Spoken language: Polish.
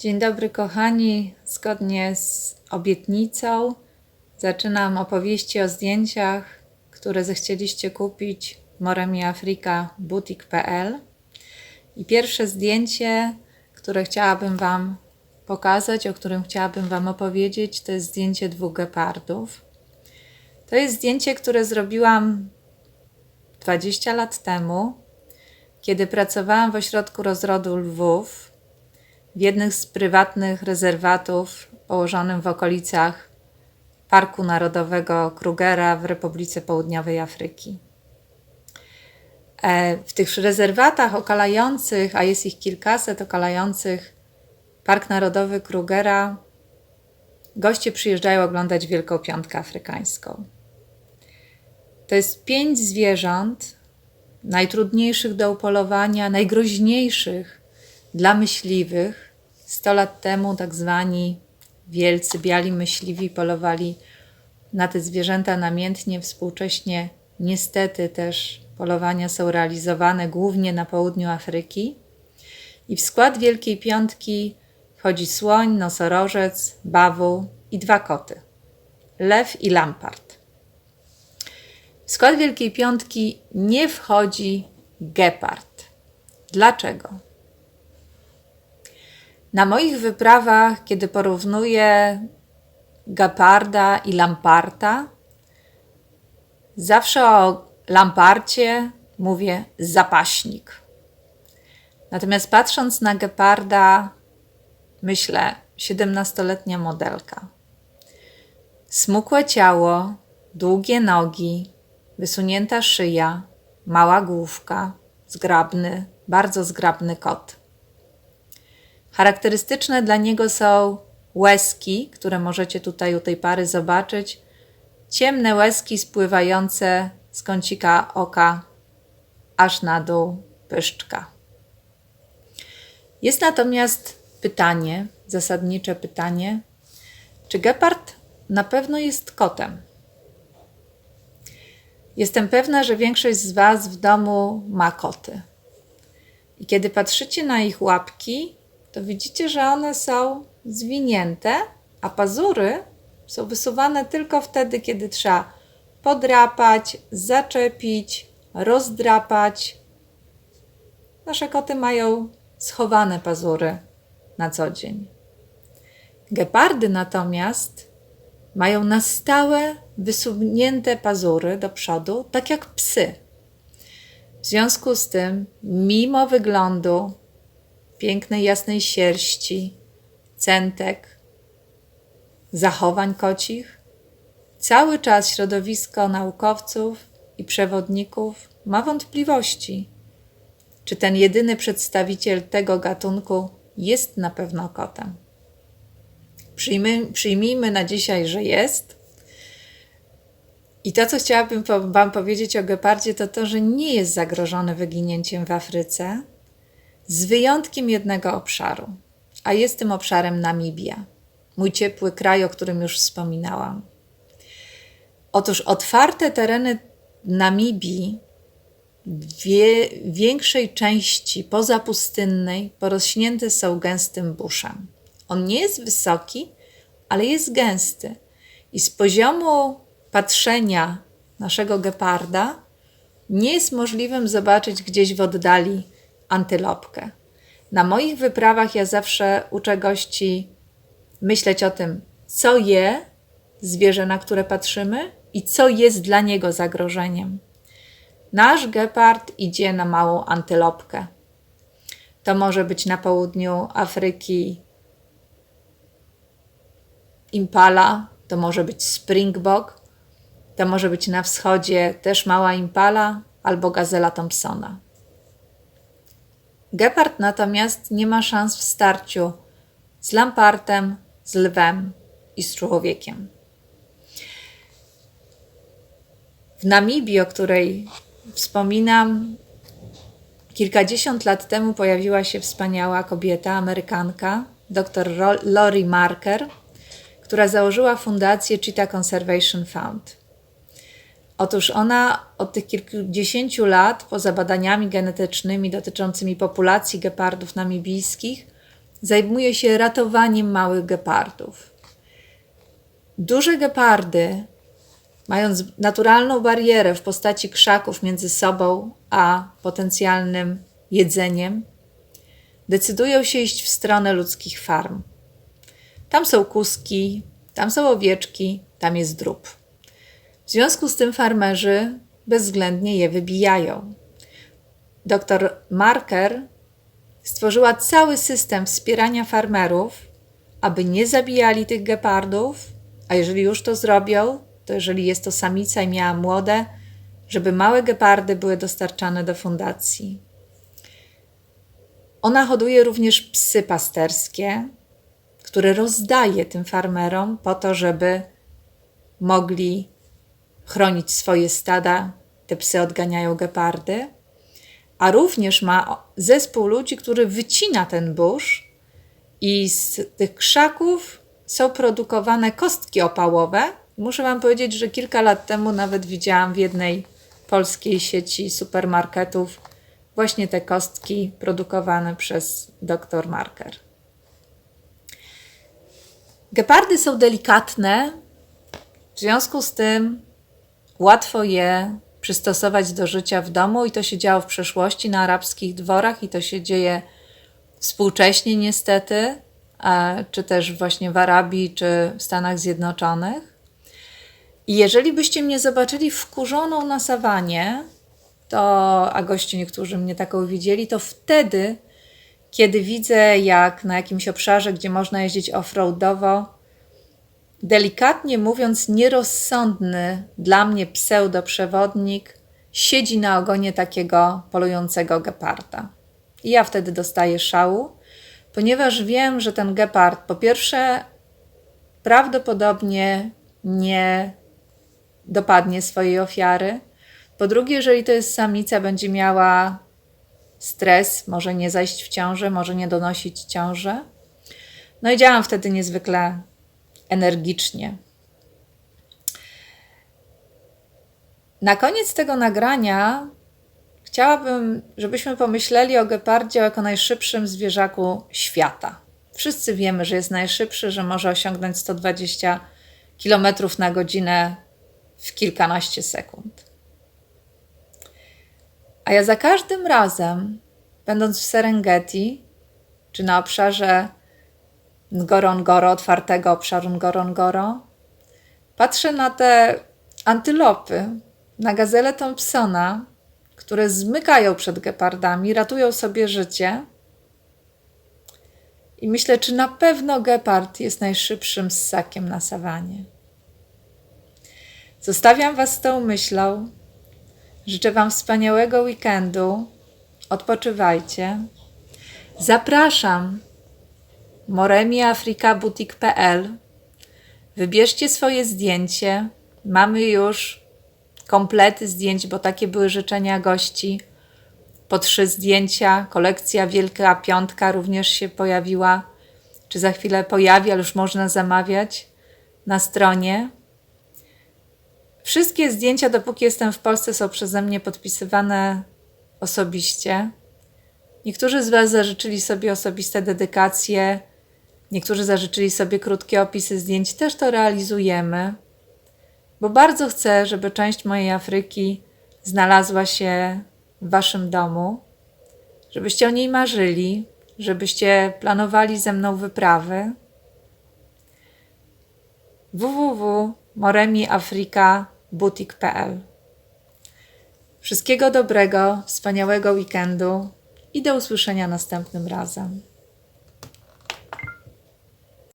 Dzień dobry, kochani. Zgodnie z obietnicą zaczynam opowieści o zdjęciach, które zechcieliście kupić w Moremi Afrika Boutique.pl. I pierwsze zdjęcie, które chciałabym Wam pokazać, o którym chciałabym Wam opowiedzieć, to jest zdjęcie dwóch gepardów. To jest zdjęcie, które zrobiłam 20 lat temu, kiedy pracowałam w ośrodku rozrodu Lwów w jednym z prywatnych rezerwatów położonym w okolicach Parku Narodowego Krugera w Republice Południowej Afryki. E, w tych rezerwatach okalających, a jest ich kilkaset okalających Park Narodowy Krugera, goście przyjeżdżają oglądać Wielką Piątkę Afrykańską. To jest pięć zwierząt, najtrudniejszych do upolowania, najgroźniejszych dla myśliwych. Sto lat temu tak zwani wielcy, biali myśliwi polowali na te zwierzęta namiętnie. Współcześnie niestety też polowania są realizowane głównie na południu Afryki. I w skład Wielkiej Piątki wchodzi słoń, nosorożec, bawu i dwa koty. Lew i lampart. W skład Wielkiej Piątki nie wchodzi gepard. Dlaczego? Na moich wyprawach, kiedy porównuję geparda i lamparta, zawsze o lamparcie mówię zapaśnik. Natomiast patrząc na geparda, myślę 17-letnia modelka. Smukłe ciało, długie nogi, wysunięta szyja, mała główka, zgrabny, bardzo zgrabny kot. Charakterystyczne dla niego są łezki, które możecie tutaj u tej pary zobaczyć. Ciemne łezki spływające z kącika oka aż na dół pyszczka. Jest natomiast pytanie, zasadnicze pytanie, czy gepard na pewno jest kotem? Jestem pewna, że większość z Was w domu ma koty. I kiedy patrzycie na ich łapki, to widzicie, że one są zwinięte, a pazury są wysuwane tylko wtedy, kiedy trzeba podrapać, zaczepić, rozdrapać. Nasze koty mają schowane pazury na co dzień. Gepardy natomiast mają na stałe wysunięte pazury do przodu, tak jak psy. W związku z tym, mimo wyglądu pięknej, jasnej sierści, centek, zachowań kocich, cały czas środowisko naukowców i przewodników ma wątpliwości, czy ten jedyny przedstawiciel tego gatunku jest na pewno kotem. przyjmijmy na dzisiaj, że jest, i to, co chciałabym Wam powiedzieć o gepardzie, to to, że nie jest zagrożony wyginięciem w Afryce, z wyjątkiem jednego obszaru, a jest tym obszarem Namibia, mój ciepły kraj, o którym już wspominałam. Otóż otwarte tereny Namibii w większej części pozapustynnej porośnięte są gęstym buszem. On nie jest wysoki, ale jest gęsty. I z poziomu patrzenia naszego geparda nie jest możliwym zobaczyć gdzieś w oddali antylopkę. Na moich wyprawach ja zawsze uczę gości myśleć o tym, co je zwierzę, na które patrzymy i co jest dla niego zagrożeniem. Nasz gepard idzie na małą antylopkę. To może być na południu Afryki impala, to może być springbok, to może być na wschodzie też mała impala albo gazela Thompsona. Gepard natomiast nie ma szans w starciu z lampartem, z lwem i z człowiekiem. W Namibii, o której wspominam, kilkadziesiąt lat temu pojawiła się wspaniała kobieta, Amerykanka, dr Lori Marker, która założyła fundację Cheetah Conservation Fund. Otóż ona od tych kilkudziesięciu lat, poza badaniami genetycznymi dotyczącymi populacji gepardów namibijskich, zajmuje się ratowaniem małych gepardów. Duże gepardy, mając naturalną barierę w postaci krzaków między sobą a potencjalnym jedzeniem, decydują się iść w stronę ludzkich farm. Tam są kuski, tam są owieczki, tam jest drób. W związku z tym farmerzy bezwzględnie je wybijają. Dr Marker stworzyła cały system wspierania farmerów, aby nie zabijali tych gepardów, a jeżeli już to zrobią, to jeżeli jest to samica i miała młode, żeby małe gepardy były dostarczane do fundacji. Ona hoduje również psy pasterskie, które rozdaje tym farmerom po to, żeby mogli chronić swoje stada. Te psy odganiają gepardy. A również ma zespół ludzi, który wycina ten burz i z tych krzaków są produkowane kostki opałowe. Muszę Wam powiedzieć, że kilka lat temu nawet widziałam w jednej polskiej sieci supermarketów właśnie te kostki produkowane przez dr Marker. Gepardy są delikatne, w związku z tym łatwo je przystosować do życia w domu i to się działo w przeszłości na arabskich dworach i to się dzieje współcześnie niestety, czy też właśnie w Arabii, czy w Stanach Zjednoczonych. I jeżeli byście mnie zobaczyli wkurzoną na sawanie, to, a goście niektórzy mnie taką widzieli, to wtedy, kiedy widzę, jak na jakimś obszarze, gdzie można jeździć offroadowo, delikatnie mówiąc, nierozsądny dla mnie pseudoprzewodnik siedzi na ogonie takiego polującego geparda. I ja wtedy dostaję szału, ponieważ wiem, że ten gepard po pierwsze prawdopodobnie nie dopadnie swojej ofiary. Po drugie, jeżeli to jest samica, będzie miała stres, może nie zajść w ciążę, może nie donosić ciąży. No i działam wtedy niezwykle energicznie. Na koniec tego nagrania chciałabym, żebyśmy pomyśleli o gepardzie jako najszybszym zwierzaku świata. Wszyscy wiemy, że jest najszybszy, że może osiągnąć 120 km na godzinę w kilkanaście sekund. A ja za każdym razem, będąc w Serengeti, czy na obszarze Ngorongoro, otwartego obszaru Ngorongoro, patrzę na te antylopy, na gazele Thompsona, które zmykają przed gepardami, ratują sobie życie. I myślę, czy na pewno gepard jest najszybszym ssakiem na sawanie. Zostawiam Was z tą myślą. Życzę Wam wspaniałego weekendu. Odpoczywajcie. Zapraszam moremiafrikaboutique.pl. Wybierzcie swoje zdjęcie. Mamy już komplety zdjęć, bo takie były życzenia gości. Po trzy zdjęcia. Kolekcja Wielka Piątka również się pojawiła. Czy za chwilę pojawi, ale już można zamawiać na stronie. Wszystkie zdjęcia, dopóki jestem w Polsce, są przeze mnie podpisywane osobiście. Niektórzy z Was zażyczyli sobie osobiste dedykacje, niektórzy zażyczyli sobie krótkie opisy zdjęć. Też to realizujemy, bo bardzo chcę, żeby część mojej Afryki znalazła się w Waszym domu, żebyście o niej marzyli, żebyście planowali ze mną wyprawy www.moremiafrikaboutique.pl Wszystkiego dobrego, wspaniałego weekendu i do usłyszenia następnym razem.